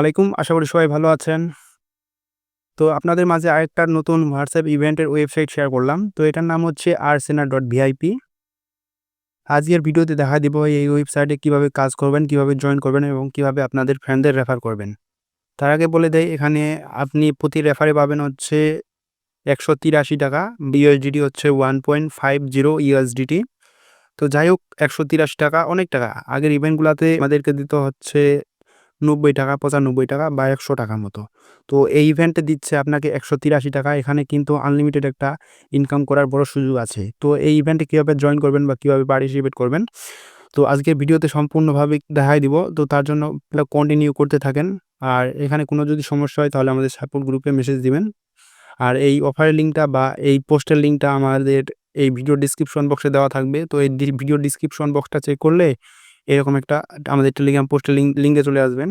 আলাইকুম। আশা করি সবাই ভালো আছেন। তো আপনাদের মাঝে আরেকটা নতুন হোয়াটসঅ্যাপ ইভেন্টের ওয়েবসাইট শেয়ার করলাম। তো এটার নাম হচ্ছে আর সেনা ডট ভিআইপি আজকের ভিডিওতে দেখা দিব এই ওয়েবসাইটে কীভাবে কাজ করবেন, কীভাবে জয়েন করবেন এবং কীভাবে আপনাদের ফ্রেন্ডদের রেফার করবেন। তার আগে বলে দেয় এখানে আপনি প্রতি রেফারে পাবেন হচ্ছে একশো তিরাশি টাকা বিএসডিটি হচ্ছে one point five zero USDT তো যাই হোক, একশো তিরাশি টাকা অনেক টাকা। আগের ইভেন্টগুলোতে আমাদেরকে দিতে হচ্ছে নব্বই টাকা, পঁচানব্বই টাকা বা একশো টাকার মতো। তো এই ইভেন্টে দিচ্ছে আপনাকে একশো তিরাশি টাকা। এখানে কিন্তু আনলিমিটেড একটা ইনকাম করার বড় সুযোগ আছে। তো এই ইভেন্টে কীভাবে জয়েন করবেন বা কীভাবে পার্টিসিপেট করবেন? তো আজকে ভিডিওতে সম্পূর্ণভাবে দেখাই দিব। তো তার জন্য কন্টিনিউ করতে থাকেন। আর এখানে কোনো যদি সমস্যা হয় তাহলে আমাদের সাপোর্ট গ্রুপে মেসেজ দিবেন। আর এই অফারের লিঙ্কটা বা এই পোস্টের লিঙ্কটা আমাদের এই ভিডিও ডিসক্রিপশন বক্সে দেওয়া থাকবে। তো এই ভিডিও ডিসক্রিপশন বক্সটা চেক করলে এরকম একটা, আমাদের টেলিগ্রাম পোস্টের লিঙ্ক লিঙ্কে চলে আসবেন।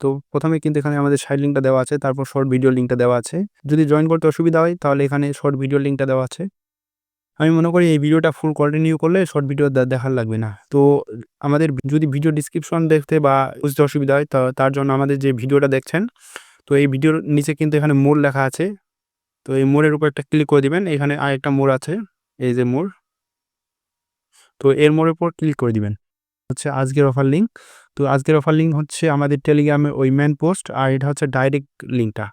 তো প্রথমে কিন্তু এখানে আমাদের সাইড লিঙ্কটা দেওয়া আছে, তারপর শর্ট ভিডিও লিঙ্কটা দেওয়া আছে। যদি জয়েন করতে অসুবিধা হয়, তাহলে এখানে শর্ট ভিডিও লিঙ্কটা দেওয়া আছে। আমি মনে করি এই ভিডিওটা ফুল কন্টিনিউ করলে শর্ট ভিডিও দেখার লাগবে না। তো আমাদের যদি ভিডিও ডিসক্রিপশন দেখতে বা বুঝতে অসুবিধা হয় তার জন্য আমাদের যে ভিডিওটা দেখছেন, তো এই ভিডিওর নিচে কিন্তু এখানে মোড় লেখা আছে। তো এই মোড়ের উপর একটা ক্লিক করে দিবেন, এখানে আরেকটা মোড় আছে, এই যে মোড়। তো এর মোড়ের উপর ক্লিক করে দিবেন। হচ্ছে আজকের অফার লিঙ্ক তো আজকের অফার লিঙ্ক হচ্ছে আমাদের টেলিগ্রামে ওই ম্যান পোস্ট আর এটা হচ্ছে ডাইরেক্ট লিঙ্কটা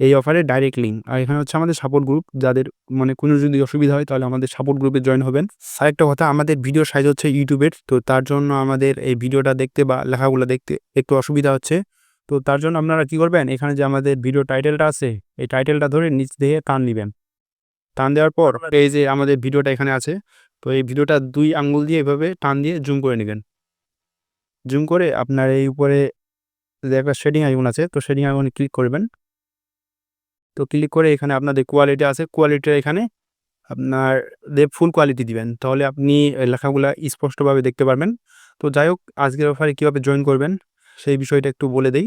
এই অফারে ডাইরেক্ট লিঙ্ক আর এখানে হচ্ছে আমাদের সাপোর্ট গ্রুপ যাদের মানে কোনো যদি অসুবিধা হয় তাহলে আমাদের সাপোর্ট গ্রুপে জয়েন হবেন। আর একটা কথা আমাদের ভিডিও সাইজ হচ্ছে ইউটিউবের তো তার জন্য আমাদের এই ভিডিওটা দেখতে বা লেখাগুলো দেখতে একটু অসুবিধা হচ্ছে। তো তার জন্য আপনারা কি করবেন এখানে যে আমাদের ভিডিও টাইটেলটা আছে এই টাইটেলটা ধরে নিচ দিয়ে টান নেবেন। টান দেওয়ার পর এই যে আমাদের ভিডিওটা এখানে আছে তো এই ভিডিওটা দুই আঙ্গুল দিয়ে এভাবে টান দিয়ে জুম করে নেবেন। জুম করে আপনার এই উপরে যে একটা শেডিং আইকন আছে, তো শেডিং আইকনে ক্লিক করবেন। তো ক্লিক করে এখানে আপনাদের কোয়ালিটি আছে কোয়ালিটিটা এখানে আপনার ফুল কোয়ালিটি দিবেন, তাহলে আপনি লেখাগুলা স্পষ্টভাবে দেখতে পারবেন। তো যাই হোক, আজকের অফারে কীভাবে জয়েন করবেন, সেই বিষয়টা একটু বলে দেই।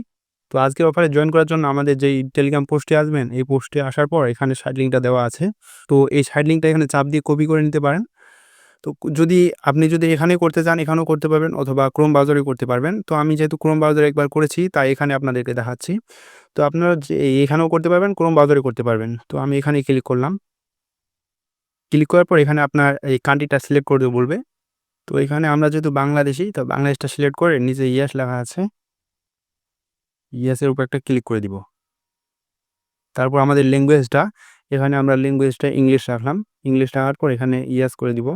তো আজকের অফারে জয়েন করার জন্য আমাদের যেই টেলিগ্রাম পোস্টে আসবেন, এই পোস্টে আসার পর এখানে সাইড লিঙ্কটা দেওয়া আছে। তো এই সাইড লিঙ্কটা এখানে চাপ দিয়ে কপি করে নিতে পারেন। তো যদি আপনি যদি এখানে করতে চান, এখানেও করতে পারবেন অথবা ক্রোম ব্রাউজারে করতে পারবেন। তো আমি যেহেতু ক্রোম ব্রাউজারে একবার করেছি, তাই এখানে আপনাদেরকে দেখাচ্ছি। তো আপনারা এখানেও করতে পারবেন ক্রোম ব্রাউজারে করতে পারবেন। তো আমি এখানে ক্লিক করলাম। ক্লিক করার পর এখানে আপনার এই কান্ট্রিটা সিলেক্ট করে বলবে। তো এখানে আমরা যেহেতু বাংলাদেশি, তো বাংলাদেশটা সিলেক্ট করে নিচে ইয়াস লেখা আছে। ইয়াসের উপর একটা ক্লিক করে দিব। তারপর আমাদের ল্যাঙ্গুয়েজটা এখানে আমরা ল্যাঙ্গুয়েজটা ইংলিশ রাখলাম। ইংলিশ রাখার পর এখানে ইয়াস করে দিব।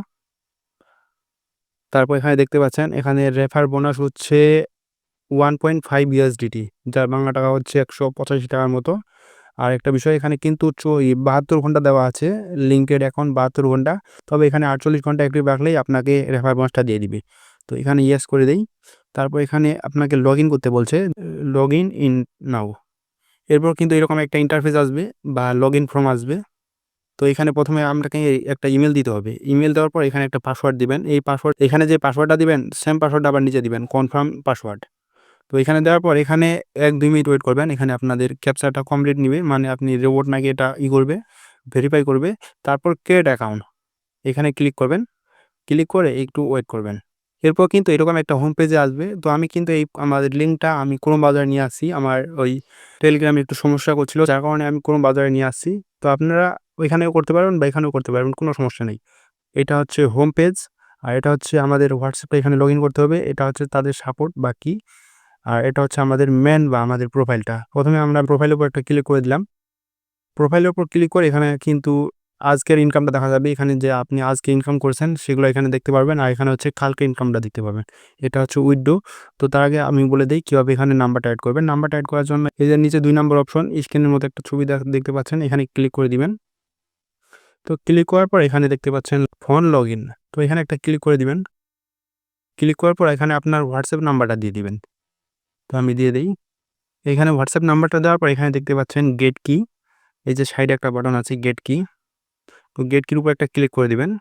তারপর এখানে দেখতে পাচ্ছেন, এখানে রেফার বোনাস হচ্ছে ওয়ান পয়েন্ট ফাইভ ইউএসডিটি যার বাংলা টাকা হচ্ছে একশো পঁচাশি টাকার মতো। আর একটা বিষয়, এখানে কিন্তু বাহাত্তর ঘণ্টা দেওয়া আছে লিঙ্কের এখন বাহাত্তর ঘণ্টা, তবে এখানে আটচল্লিশ ঘণ্টা অ্যাক্টিভ রাখলেই আপনাকে রেফার বোনাসটা দিয়ে দিবে। তো এখানে ইয়েস করে দেই। তারপর এখানে আপনাকে লগ করতে বলছে লগ ইন ইন নাও এরপর কিন্তু এরকম একটা ইন্টারফেস আসবে বা লগ ইন ফর্ম আসবে। তো এখানে প্রথমে আপনাকে একটা ইমেল দিতে হবে। ইমেল দেওয়ার পর এখানে একটা পাসওয়ার্ড দিবেন। এই পাসওয়ার্ড এখানে যে পাসওয়ার্ডটা দিবেন সেম পাসওয়ার্ডটা আবার নিচে দিবেন কনফার্ম পাসওয়ার্ড তো এখানে দেওয়ার পর এখানে এক দুই মিনিট ওয়েট করবেন। এখানে আপনাদের ক্যাপচারটা কমপ্লিট নিবে মানে আপনি রোবট নাকি এটা ই করবে ভেরিফাই করবে। তারপর ক্রিয়েট অ্যাকাউন্ট এখানে ক্লিক করবেন। ক্লিক করে একটু ওয়েট করবেন। এরপর কিন্তু এরকম একটা হোম পেজে আসবে। তো আমি কিন্তু এই আমাদের লিঙ্কটা আমি ক্রোম বাজারে নিয়ে আসছি। আমার ওই টেলিগ্রামে একটু সমস্যা করছিল, যার কারণে আমি ক্রোম বাজারে নিয়ে আসছি। তো আপনারা ওইখানেও করতে পারবেন বা এখানেও করতে পারবেন, কোনো সমস্যা নেই। এটা হচ্ছে হোম পেজ আর এটা হচ্ছে আমাদের হোয়াটসঅ্যাপে এখানে লগ করতে হবে, এটা হচ্ছে তাদের সাপোর্ট বা কি আর এটা হচ্ছে আমাদের মেন বা আমাদের প্রোফাইলটা প্রথমে আমরা প্রোফাইলের উপর একটা ক্লিক করে দিলাম। প্রোফাইলের উপর ক্লিক করে এখানে কিন্তু আজকের ইনকামটা দেখা যাবে। এখানে যে আপনি আজকে ইনকাম করছেন, সেগুলো এখানে দেখতে পারবেন, আর এখানে হচ্ছে কালকে ইনকামটা দেখতে পাবেন। এটা হচ্ছে উইডো তো তার আগে আমি বলে দিই কীভাবে এখানে নাম্বারটা অ্যাড করবেন। নাম্বারটা অ্যাড করার জন্য যে নিচে দুই নম্বর অপশন স্ক্রিনের মতো একটা ছবি দেখতে পাচ্ছেন, এখানে ক্লিক করে দিবেন। তো ক্লিক করার পর এখানে দেখতে পাচ্ছেন ফোন লগ তো এখানে একটা ক্লিক করে দিবেন। ক্লিক করার পর এখানে আপনার হোয়াটসঅ্যাপ নাম্বারটা দিয়ে দিবেন। তো আমি দিয়ে দিই। এখানে হোয়াটসঅ্যাপ নাম্বারটা দেওয়ার পর এখানে দেখতে পাচ্ছেন গেট কি এই যে সাইডে একটা বাটন আছে গেট কি তো গেট কির উপর একটা ক্লিক করে দিবেন।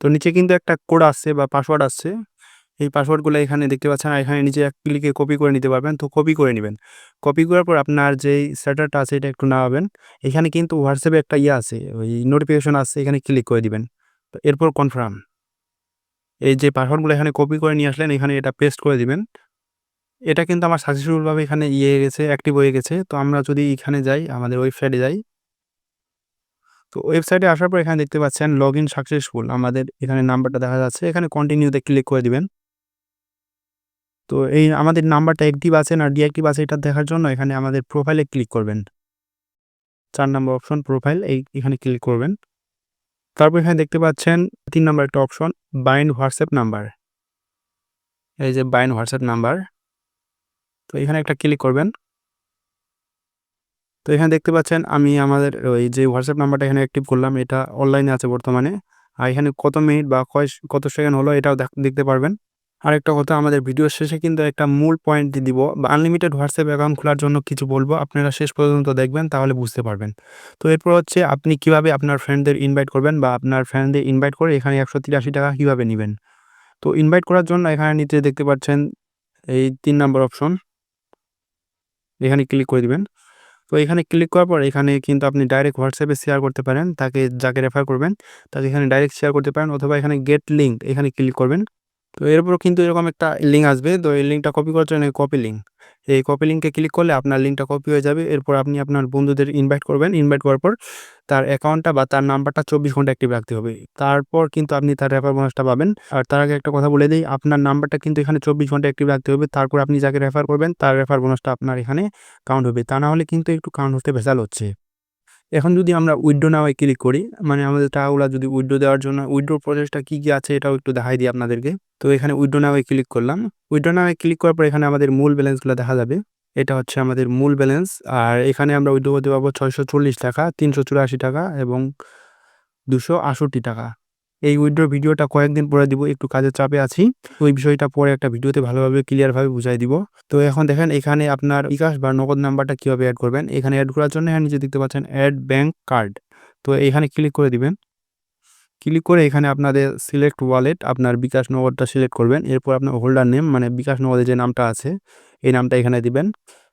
তো নিচে কিন্তু একটা কোড আসছে বা পাসওয়ার্ড আসছে। এই পাসওয়ার্ডগুলো এখানে দেখতে পাচ্ছেন এখানে নিচে এক ক্লিকে কপি করে নিতে পারবেন। তো কপি করে নেবেন। কপি করার পর আপনার যেই সেটারটা আছে, এটা একটু নামাবেন। এখানে কিন্তু হোয়াটসঅ্যাপে একটা ইয়ে আছে, ওই নোটিফিকেশন আছে, এখানে ক্লিক করে দিবেন। তো এরপর কনফার্ম এই যে পাসওয়ার্ডগুলো এখানে কপি করে নিয়ে আসলেন, এখানে এটা পেস্ট করে দিবেন। এটা কিন্তু আমার সাকসেসফুলভাবে এখানে ইয়ে হয়ে গেছে অ্যাক্টিভ হয়ে গেছে। তো আমরা যদি এখানে যাই, আমাদের ওয়েবসাইটে যাই। তো ওয়েবসাইটে আসার পর এখানে দেখতে পাচ্ছেন লগ ইন সাকসেসফুল আমাদের এখানে নাম্বারটা দেখা যাচ্ছে। এখানে কন্টিনিউতে ক্লিক করে দিবেন। তো এই আমাদের নাম্বারটা অ্যাক্টিভ আছে না ডিঅ্যাক্টিভ আছে এটা দেখার জন্য এখানে আমাদের প্রোফাইলে ক্লিক করবেন। চার নম্বর অপশন প্রোফাইল এই এখানে ক্লিক করবেন। তারপর এখানে দেখতে পাচ্ছেন তিন নম্বর একটা অপশন বাইন্ড হোয়াটসঅ্যাপ নাম্বার এই যে বাইন্ড হোয়াটসঅ্যাপ নাম্বার তো এখানে একটা ক্লিক করবেন। তো এখানে দেখতে পাচ্ছেন আমি আমাদের ওই যে হোয়াটসঅ্যাপ নাম্বারটা এখানে অ্যাক্টিভ করলাম, এটা অনলাইনে আছে বর্তমানে। আর এখানে কত মিনিট বা কয়, কত সেকেন্ড হলো এটাও দেখতে পারবেন। আরেকটা কথা, আমাদের ভিডিও শেষে কিন্তু একটা মূল পয়েন্ট দিব বা আনলিমিটেড হোয়াটসঅ্যাপ অ্যাকাউন্ট খোলার জন্য কিছু বলব। আপনারা শেষ পর্যন্ত দেখবেন, তাহলে বুঝতে পারবেন। তো এরপর হচ্ছে, আপনি কীভাবে আপনার ফ্রেন্ডদের ইনভাইট করবেন বা আপনার ফ্রেন্ডদের ইনভাইট করে এখানে একশো তিরাশি টাকা কীভাবে নেবেন? তো ইনভাইট করার জন্য এখানে নিচে দেখতে পাচ্ছেন এই তিন নম্বর অপশন এখানে ক্লিক করে দিবেন। তো এখানে ক্লিক করার পর এখানে কিন্তু আপনি ডাইরেক্ট হোয়াটসঅ্যাপে শেয়ার করতে পারেন, তাকে যাকে রেফার করবেন, তাকে এখানে ডাইরেক্ট শেয়ার করতে পারেন অথবা এখানে গেট লিঙ্ক এখানে ক্লিক করবেন। তো এরপর কিন্তু এরকম একটা লিঙ্ক আসবে। তো এই লিঙ্কটা কপি করার জন্য কপি লিঙ্ক এই কপি লিঙ্কে ক্লিক করলে আপনার লিঙ্কটা কপি হয়ে যাবে। এরপর আপনি আপনার বন্ধুদের ইনভাইট করবেন। ইনভাইট করার পর তার অ্যাকাউন্টটা বা তার নাম্বারটা চব্বিশ ঘণ্টা অ্যাক্টিভ রাখতে হবে। তারপর কিন্তু আপনি তার রেফার বোনাসটা পাবেন। আর তার আগে একটা কথা বলে দিই, আপনার নাম্বারটা কিন্তু এখানে চব্বিশ ঘণ্টা অ্যাক্টিভ রাখতে হবে। তারপর আপনি যাকে রেফার করবেন, তার রেফার বোনাসটা আপনার এখানে কাউন্ট হবে। তা না হলে কিন্তু একটু কাউন্ট হতে ভেজাল হচ্ছে। এখন যদি আমরা উইড্রো নামে ক্লিক করি মানে আমাদের টাকাগুলো যদি উইড্রো দেওয়ার জন্য উইড্রো প্রসেসটা কী কী আছে এটাও একটু দেখাই দিই আপনাদেরকে। তো এখানে উইড্রো নামে ক্লিক করলাম। উইড্রো নামে ক্লিক করার পর এখানে আমাদের মূল ব্যালেন্সগুলো দেখা যাবে। এটা হচ্ছে আমাদের মূল ব্যালেন্স। আর এখানে আমরা উইড্রো করতে পারব ছয়শো চল্লিশ টাকা, তিনশো চুরাশি টাকা এবং দুশো টাকা। এই উইড্রো ভিডিওটা কয়েকদিন পরে দিব, একটু কাজের চাপে আছি। ওই বিষয়টা পরে একটা ভিডিওতে ভালোভাবে ক্লিয়ারভাবে বুঝাই দিব। তো এখন দেখেন, এখানে আপনার বিকাশ বা নগদ নাম্বারটা কীভাবে অ্যাড করবেন? এখানে অ্যাড করার জন্য এখানে নিচে দেখতে পাচ্ছেন অ্যাড ব্যাঙ্ক কার্ড তো এখানে ক্লিক করে দিবেন। ক্লিক করে এখানে আপনাদের সিলেক্ট ওয়ালেট আপনার বিকাশ নগদটা সিলেক্ট করবেন। এরপর আপনার হোল্ডার নেম মানে বিকাশ নগদের যে নামটা আছে, এই নামটা এখানে দিবেন।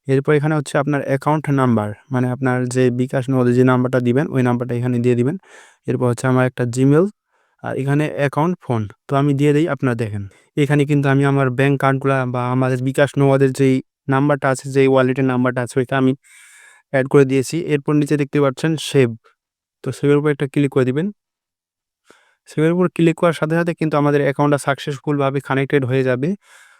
এরপর এখানে হচ্ছে আপনার অ্যাকাউন্ট নাম্বার মানে আপনার যে বিকাশ নগদে যে নাম্বারটা দিবেন, ওই নাম্বারটা এখানে দিয়ে দিবেন। এরপর হচ্ছে আমার একটা জিমেল আর এখানে অ্যাকাউন্ট ফোন তো আমি দিয়ে দিই, আপনারা দেখেন। এখানে কিন্তু আমি আমার ব্যাঙ্ক কার্ডগুলো বা আমাদের বিকাশ নগদের যেই নাম্বারটা আছে, যেই ওয়ালেটের নাম্বারটা আছে, ওইটা আমি অ্যাড করে দিয়েছি। এরপর নিচে দেখতে পাচ্ছেন সেভ তো সেভের উপর একটা ক্লিক করে দিবেন। সেভের উপর ক্লিক করার সাথে সাথে কিন্তু আমাদের অ্যাকাউন্টটা সাকসেসফুলভাবে কানেক্টেড হয়ে যাবে।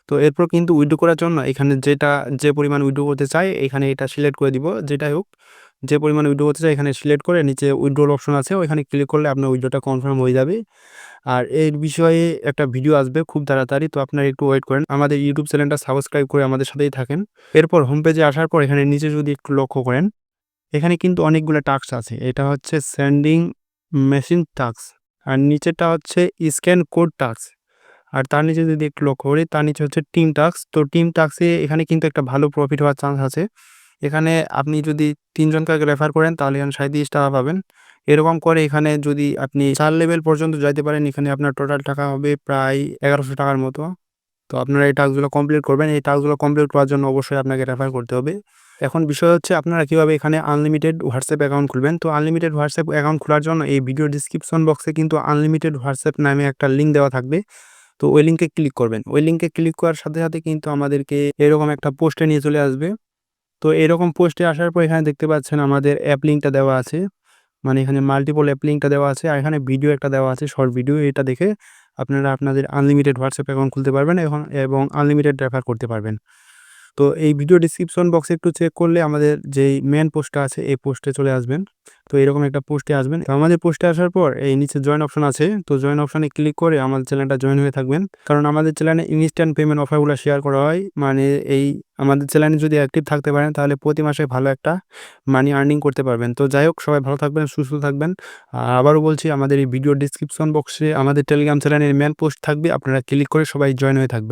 তো এরপর কিন্তু উইড্রো করার জন্য এখানে যেটা, যে পরিমাণ উইড্রো করতে চাই এখানে এটা সিলেক্ট করে দিব, যেটাই হোক। যে পরিমাণে উইড্রো করতে চাই এখানে সিলেক্ট করে নিচে উইড্রোর অপশন আছে, ওইখানে ক্লিক করলে আপনার উইড্রোটা কনফার্ম হয়ে যাবে। আর এর বিষয়ে একটা ভিডিও আসবে খুব তাড়াতাড়ি, তো আপনারা একটু ওয়েট করেন। আমাদের ইউটিউব চ্যানেলটা সাবস্ক্রাইব করে আমাদের সাথেই থাকেন। এরপর হোম পেজে আসার পর এখানে নিচে যদি একটু লক্ষ্য করেন, এখানে কিন্তু অনেকগুলো টাস্ক আছে। এটা হচ্ছে সেন্ডিং মেশিন টাস্ক আর নিচেটা হচ্ছে স্ক্যান কোড টাস্ক আর তার নিচে যদি একটু লক্ষ্য করি, তার নিচে হচ্ছে টিম টাস্ক তো টিম টাস্কে এখানে কিন্তু একটা ভালো প্রফিট হওয়ার চান্স আছে। এখানে আপনি যদি তিনজনকে রেফার করেন, তাহলে এখানে সাঁত্রিশ টাকা পাবেন। এরকম করে এখানে যদি আপনি চার লেভেল পর্যন্ত যাইতে পারেন, এখানে আপনার টোটাল টাকা হবে প্রায় এগারোশো টাকার মতো। তো আপনারা এই টাস্কগুলো কমপ্লিট করবেন। এই টাস্কগুলো কমপ্লিট করার জন্য অবশ্যই আপনাকে রেফার করতে হবে। এখন বিষয় হচ্ছে, আপনারা কীভাবে এখানে আনলিমিটেড হোয়াটসঅ্যাপ অ্যাকাউন্ট খুলবেন? তো আনলিমিটেড হোয়াটসঅ্যাপ অ্যাকাউন্ট খোলার জন্য এই ভিডিও ডিসক্রিপশন বক্সে কিন্তু আনলিমিটেড হোয়াটসঅ্যাপ নামে একটা লিঙ্ক দেওয়া থাকবে। তো ওই লিঙ্কে ক্লিক করবেন। ওই লিঙ্কে ক্লিক করার সাথে সাথে কিন্তু আমাদেরকে এরকম একটা পোস্টে নিয়ে চলে আসবে। তো এরকম পোস্টে আসার পর এখানে দেখতে পাচ্ছেন আমাদের অ্যাপ লিঙ্কটা দেওয়া আছে। মানে এখানে মাল্টিপল অ্যাপ লিঙ্কটা দেওয়া আছে আর এখানে ভিডিও একটা দেওয়া আছে শর্ট ভিডিও এটা দেখে আপনারা আপনাদের আনলিমিটেড হোয়াটসঅ্যাপ অ্যাকাউন্ট খুলতে পারবেন এবং এবং আনলিমিটেড রেফার করতে পারবেন। তো এই ভিডিও ডিসক্রিপশন বক্সে একটু চেক করলে আমাদের যেই মেন পোস্টটা আছে, এই পোস্টে চলে আসবেন। তো এরকম একটা পোস্টে আসবেন। তো আমাদের পোস্টে আসার পর এই নিচে জয়েন অপশন আছে। তো জয়েন অপশনে ক্লিক করে আমাদের চ্যানেলটা জয়েন হয়ে থাকবেন। কারণ আমাদের চ্যানেলে ইনস্ট্যান্ট পেমেন্ট অফারগুলো শেয়ার করা হয়। মানে এই আমাদের চ্যানেলে যদি অ্যাক্টিভ থাকতে পারেন, তাহলে প্রতি মাসে ভালো একটা মানি আর্নিং করতে পারবেন। তো যাই হোক, সবাই ভালো থাকবেন, সুস্থ থাকবেন। আবারও বলছি, আমাদের এই ভিডিও ডিসক্রিপশন বক্সে আমাদের টেলিগ্রাম চ্যানেলের মেন পোস্ট থাকবে। আপনারা ক্লিক করে সবাই জয়েন হয়ে থাকবেন।